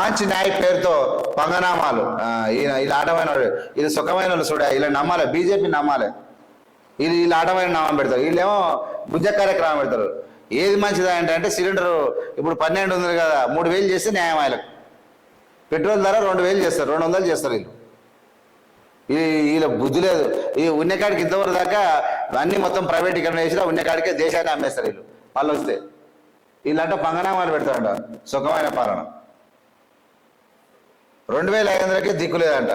మంచి న్యాయ పేరుతో పంగనామాలు. ఈయన ఇలా ఆటమైన వాడు, ఇది సుఖమైన వాళ్ళు చూడ ఇలా నమ్మాలి బీజేపీ నమ్మాలి. వీళ్ళు వీళ్ళు ఆటమైన నామం పెడతారు. వీళ్ళేమో బుద్ధ కార్యక్రమం పెడతారు. ఏది మంచిదా అంటే సిలిండర్ ఇప్పుడు పన్నెండు వందలు కదా మూడు వేలు చేస్తే న్యాయం ఆయనకు. పెట్రోల్ ధర రెండు వేలు చేస్తారు రెండు వందలు చేస్తారు వీళ్ళు. ఈ వీళ్ళ బుద్ధి లేదు. ఈ ఉన్నకాడికి ఇంతవరకు దాకా అన్ని మొత్తం ప్రైవేటీకరణ చేసినా ఉన్నకాడికే దేశాన్ని అమ్మేస్తారు వీళ్ళు. వాళ్ళు వస్తే. వీళ్ళంటే పంగనామాలు పెడతారంట. సుఖమైన పాలన. రెండు వేల ఐదు వందలకే దిక్కు లేదంట.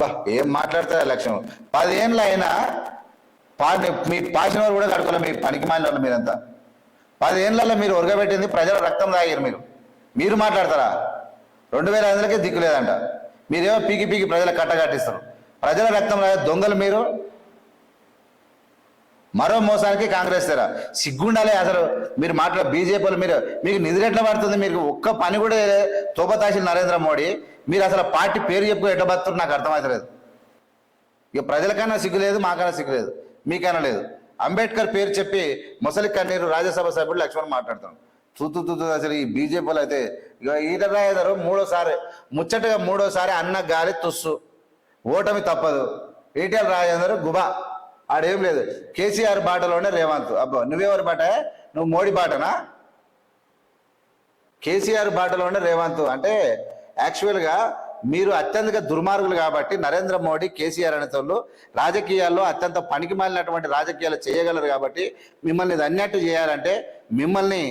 బా ఏం మాట్లాడతారు లక్ష్యం పదేళ్ళు అయినా పా మీ పాసిన వారు కూడా కడుకోలే మీ పనికి మాలిన మీరంతా. పదేళ్ళల్లో మీరు ఉరగబెట్టింది ప్రజల రక్తం తాగారు మీరు. మీరు మాట్లాడతారా? రెండు వేల ఐదు వందలకే దిక్కు లేదంట. మీరేమో పీకి పీకి ప్రజలు కట్టగట్టిస్తారు ప్రజల రక్తం దొంగలు మీరు. మరో మోసానికి కాంగ్రెస్ తెర. సిగ్గుండాలి అసలు. మీరు మాట్లాడ బీజేపీలు మీరు మీకు నిధులు ఎట్లా పడుతుంది? మీరు ఒక్క పని కూడా తోపతాసిన నరేంద్ర మోడీ మీరు అసలు పార్టీ పేరు చెప్పు ఎట్లా పడుతున్నారు నాకు అర్థమవుతలేదు. ఇక ప్రజలకైనా సిగ్గు లేదు మాకన్నా సిగ్గు లేదు. మీకైనా లేదు. అంబేద్కర్ పేరు చెప్పి ముసలి కన్నీరు రాజ్యసభ సభ్యుడు లక్ష్మణ్ మాట్లాడుతాం తూతు తూతు అసలు ఈ బీజేపీలు అయితే ఇక ఈట రాయదారు మూడోసారి. ముచ్చటగా మూడోసారి అన్న గాలి తుస్సు. ఓటమి తప్పదు. ఈటల రాజేందరు గుబా. ఆడేం లేదు. కేసీఆర్ బాటలోనే రేవంత్. అబ్బో నువ్వెవరి బాట? నువ్వు మోడీ బాటనా? కేసీఆర్ బాటలోనే రేవంత్. అంటే యాక్చువల్గా మీరు అత్యంత దుర్మార్గులు కాబట్టి నరేంద్ర మోడీ కేసీఆర్ అనేతోళ్ళు రాజకీయాల్లో అత్యంత పనికి మాలినటువంటి రాజకీయాలు చేయగలరు కాబట్టి మిమ్మల్ని ఇది అన్నట్టు చేయాలంటే మిమ్మల్ని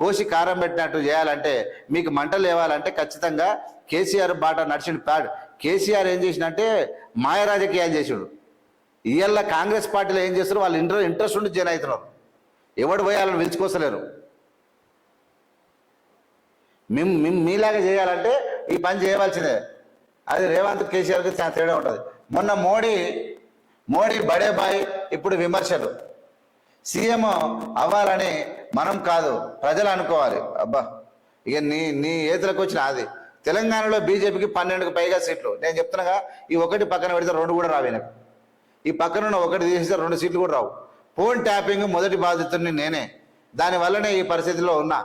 కోసి కారం పెట్టినట్టు చేయాలంటే మీకు మంటలు లేవాలంటే ఖచ్చితంగా కేసీఆర్ బాట నడిచిన ప్యాడ్. కేసీఆర్ ఏం చేసినంటే మాయ రాజకీయాలు చేసాడు. ఇవాళ కాంగ్రెస్ పార్టీలో ఏం చేస్తారు? వాళ్ళు ఇంటర్ ఇంట్రెస్ట్ ఉండి జాయిన్ అవుతున్నారు. ఎవడు పోయి వాళ్ళని పిలుచుకోసలేరు మేము మేము మీలాగా చేయాలంటే ఈ పని చేయవలసిందే. అది రేవంత్ కేసీఆర్కి చాలా తేడా ఉంటుంది. మొన్న మోడీ మోడీ బడే బాయ్ ఇప్పుడు విమర్శలు. సీఎం అవ్వాలని మనం కాదు ప్రజలు అనుకోవాలి. అబ్బా ఇక నీ నీ ఏతులకు వచ్చిన అది. తెలంగాణలో బీజేపీకి పన్నెండుకు పైగా సీట్లు. నేను చెప్తున్నాగా ఈ ఒకటి పక్కన పెడితే రెండు కూడా రావు ఈ పక్కనున్న ఒకటి తీసేస్తే రెండు సీట్లు కూడా రావు. ఫోన్ ట్యాపింగ్ మొదటి బాధితుడిని నేనే. దానివల్లనే ఈ పరిస్థితిలో ఉన్నా.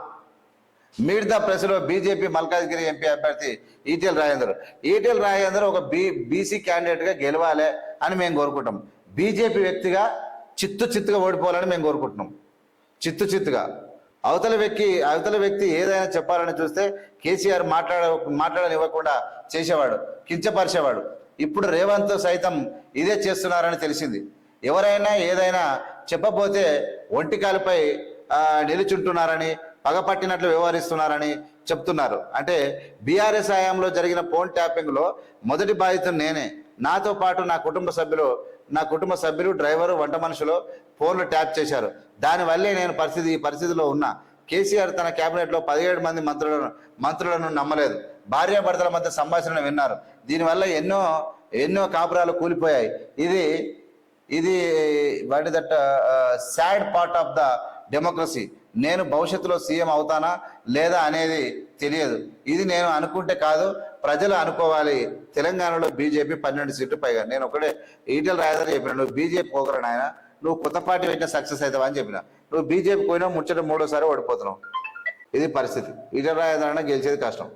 మీట్ ద ప్రెస్లో బీజేపీ మల్కాజ్గిరి ఎంపీ అభ్యర్థి ఈటెల్ రాజేందర్. ఈటెల్ రాజేందర్ ఒక బీ బీసీ క్యాండిడేట్గా గెలవాలి అని మేము కోరుకుంటాం. బీజేపీ వ్యక్తిగా చిత్తు చిత్తుగా ఓడిపోవాలని మేము కోరుకుంటున్నాం. చిత్తు చిత్తుగా. అవతల వ్యక్తి అవతల వ్యక్తి ఏదైనా చెప్పాలని చూస్తే కేసీఆర్ మాట్లాడ మాట్లాడనివ్వకుండా చేసేవాడు కించపరిచేవాడు. ఇప్పుడు రేవంత్ సైతం ఇదే చేస్తున్నారని తెలిసింది. ఎవరైనా ఏదైనా చెప్పబోతే ఒంటికాలపై నిలుచుంటున్నారని పగపట్టినట్లు వ్యవహరిస్తున్నారని చెప్తున్నారు. అంటే బీఆర్ఎస్ హయాంలో జరిగిన ఫోన్ ట్యాపింగ్లో మొదటి బాధితుడు నేనే. నాతో పాటు నా కుటుంబ సభ్యులు నా కుటుంబ సభ్యులు డ్రైవరు వంట మనుషులు ఫోన్లు ట్యాప్ చేశారు. దానివల్లే నేను పరిస్థితి ఈ పరిస్థితిలో ఉన్నా. కేసీఆర్ తన కేబినెట్లో పదిహేడు మంది మంత్రులను మంత్రులను నమ్మలేదు. భార్యాభర్తల మధ్య సంభాషణ విన్నారు. దీనివల్ల ఎన్నో ఎన్నో కాపురాలు కూలిపోయాయి. ఇది ఇది what that sad part of the democracy నేను భవిష్యత్తులో సీఎం అవుతానా లేదా అనేది తెలియదు. ఇది నేను అనుకుంటే కాదు ప్రజలు అనుకోవాలి. తెలంగాణలో బీజేపీ పన్నెండు సీట్లు పైగా. నేను ఒకటే ఈటెల రాజధాని చెప్పిన బీజేపీ పోకరా నాయన నువ్వు కొత్త పార్టీ పెట్టిన సక్సెస్ అవుతావు అని చెప్పిన. నువ్వు బీజేపీ పోయినా ముచ్చట మూడోసారి ఓడిపోతున్నావు. ఇది పరిస్థితి. ఈటెల రాజధాని గెలిచేది కష్టం.